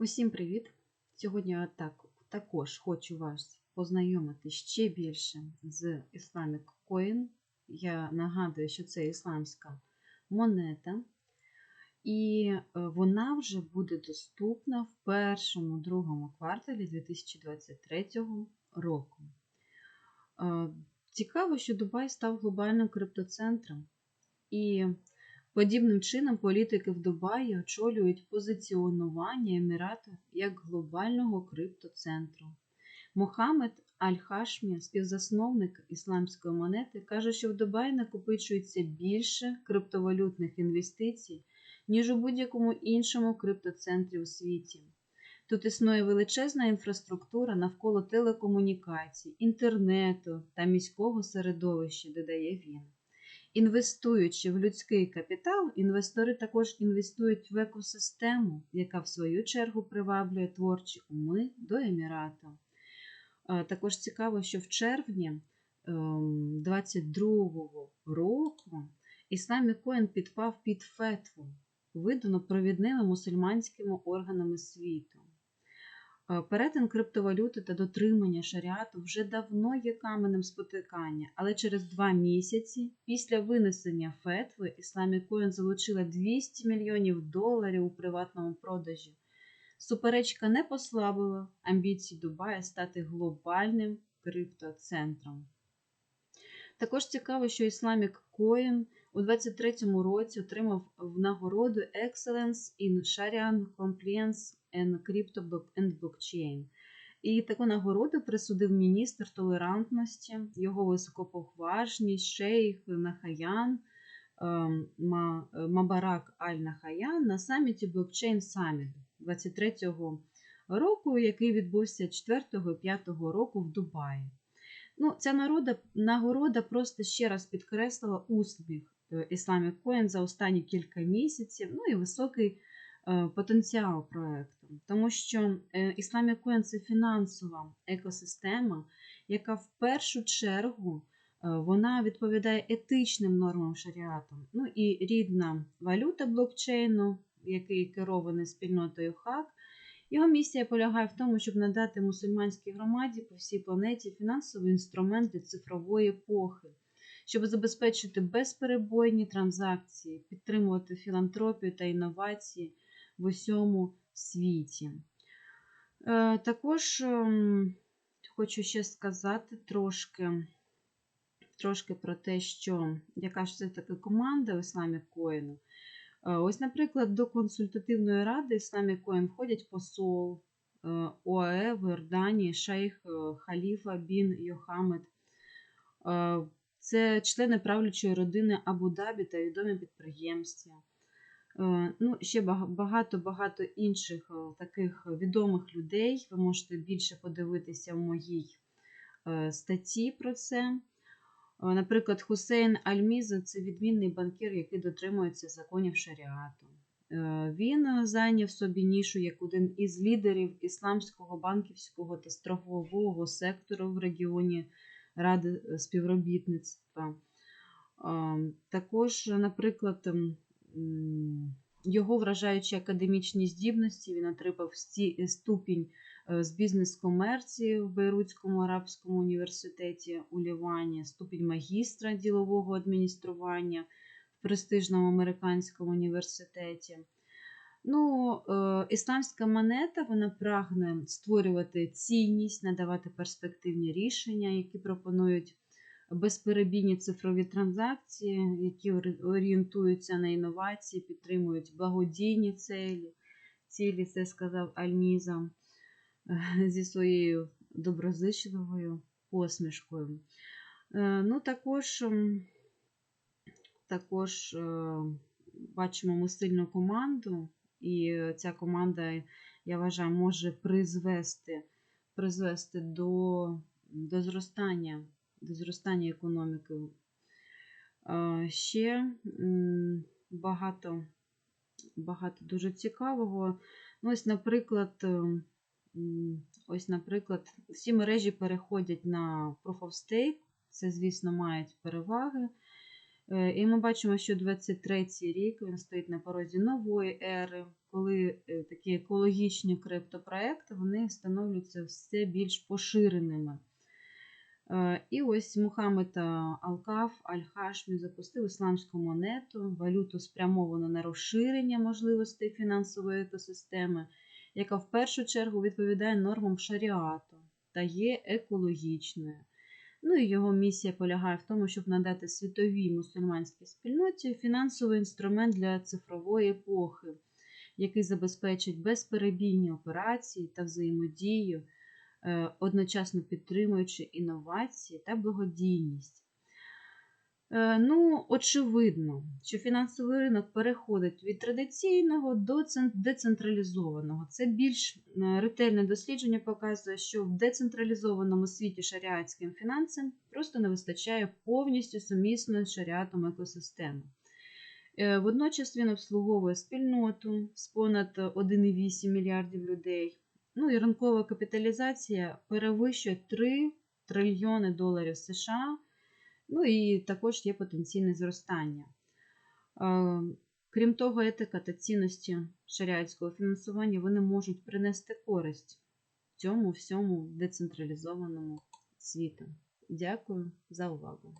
Усім привіт! Сьогодні так, також хочу вас познайомити ще більше з Islamic Coin. Я нагадую, що це ісламська монета, і е, вона вже буде доступна в першому другому кварталі 2023 року. Е, Цікаво, що Дубай став глобальним криптоцентром. І Подібним чином політики в Дубаї очолюють позиціонування Емірату як глобального криптоцентру. Мохамед Аль-Хашмі, співзасновник ісламської монети, каже, що в Дубаї накопичується більше криптовалютних інвестицій, ніж у будь-якому іншому криптоцентрі у світі. Тут існує величезна інфраструктура навколо телекомунікацій, інтернету та міського середовища, додає він. Інвестуючи в людський капітал, інвестори також інвестують в екосистему, яка в свою чергу приваблює творчі уми до Емірату. Також цікаво, що в червні 2022 ем, року Ісламі Коін підпав під фетву, видану провідними мусульманськими органами світу. Е, перетин криптовалюти та дотримання шаріату вже давно є каменем спотикання, але через два місяці після винесення фетви Ісламі Коін залучила 200 мільйонів доларів у приватному продажі. Суперечка не послабила амбіції Дубая стати глобальним криптоцентром. Також цікаво, що Islamic Coin у 2023 році отримав в нагороду Excellence in Sharia Compliance and Crypto and Blockchain. І таку нагороду присудив міністр толерантності, його високоповажність, шейх Нахаян ем, Мабарак Аль-Нахаян на саміті Blockchain Summit 23-го року, який відбувся 4-5 року в Дубаї. Ну, Ця народа, нагорода просто ще раз підкреслила успіх е, Islamic Coin за останні кілька місяців, ну і високий е, потенціал проєкту. Тому що е, Islamic Coin – це фінансова екосистема, яка в першу чергу вона відповідає етичним нормам шаріату. Ну і рідна валюта блокчейну, який керований спільнотою ХАК, його місія полягає в тому, щоб надати мусульманській громаді по всій планеті фінансовий інструмент для цифрової епохи, щоб забезпечити безперебойні транзакції, підтримувати філантропію та інновації в усьому світі. Е, також ем, хочу ще сказати трошки трошки про те, що яка ж це така команда у Ісламі Коїну. Е, ось, наприклад, до консультативної ради Islamic Coin входять посол е, ОАЕ в Іорданії, шейх Халіфа Бін Йохамед. Це члени правлячої родини Абу-Дабі та відомі підприємці. Ну, Ще багато-багато інших таких відомих людей. Ви можете більше подивитися в моїй статті про це. Е, наприклад, Хусейн Альміза це відмінний банкір, який дотримується законів шаріату. Е, він зайняв собі нішу як один із лідерів ісламського банківського та страхового сектору в регіоні Ради співробітництва. Е, також, наприклад, його вражаючі академічні здібності, він отримав ступінь Е, з бізнес-комерції в Бейрутському арабському університеті у Лівані, ступінь магістра ділового адміністрування в престижному американському університеті. Ну, е, Ісламська монета вона прагне створювати цінність, надавати перспективні рішення, які пропонують безперебійні цифрові транзакції, які орієнтуються на інновації, підтримують благодійні цілі. Цілі, це сказав Альміза. зі своєю доброзичливою посмішкою. Е, ну, Також також е, бачимо ми сильну команду, і ця команда, я вважаю, може призвести призвести до до зростання до зростання економіки. Е, ще багато багато дуже цікавого. Ну, Ось, наприклад, Ось, наприклад, всі мережі переходять на Proof of Stake, це, звісно, мають переваги. Е, І ми бачимо, що 23-й рік він стоїть на порозі нової ери, коли е, такі екологічні криптопроекти вони становляться все більш поширеними. Е, І ось Мухаммед е, Алкаф Аль-Хашмі запустив ісламську монету, валюту спрямовану на розширення можливостей фінансової екосистеми, яка в першу чергу відповідає нормам шаріату та є екологічною. Ну і його місія полягає в тому, щоб надати світовій мусульманській спільноті фінансовий інструмент для цифрової епохи, який забезпечить безперебійні операції та взаємодію, одночасно підтримуючи інновації та благодійність. Е, Ну, очевидно, що фінансовий ринок переходить від традиційного до децентралізованого. Це більш е, ретельне дослідження показує, що в децентралізованому світі шаріатським фінансам просто не вистачає повністю сумісної шаріатом екосистеми. Е, Водночас він обслуговує спільноту з понад 1,8 мільярдів людей. Ну і ринкова капіталізація перевищує 3 трильйони доларів США. Ну і також є потенційне зростання. Е, Крім того, етика та цінності шаріатського фінансування вони можуть принести користь цьому всьому децентралізованому світу. Дякую за увагу.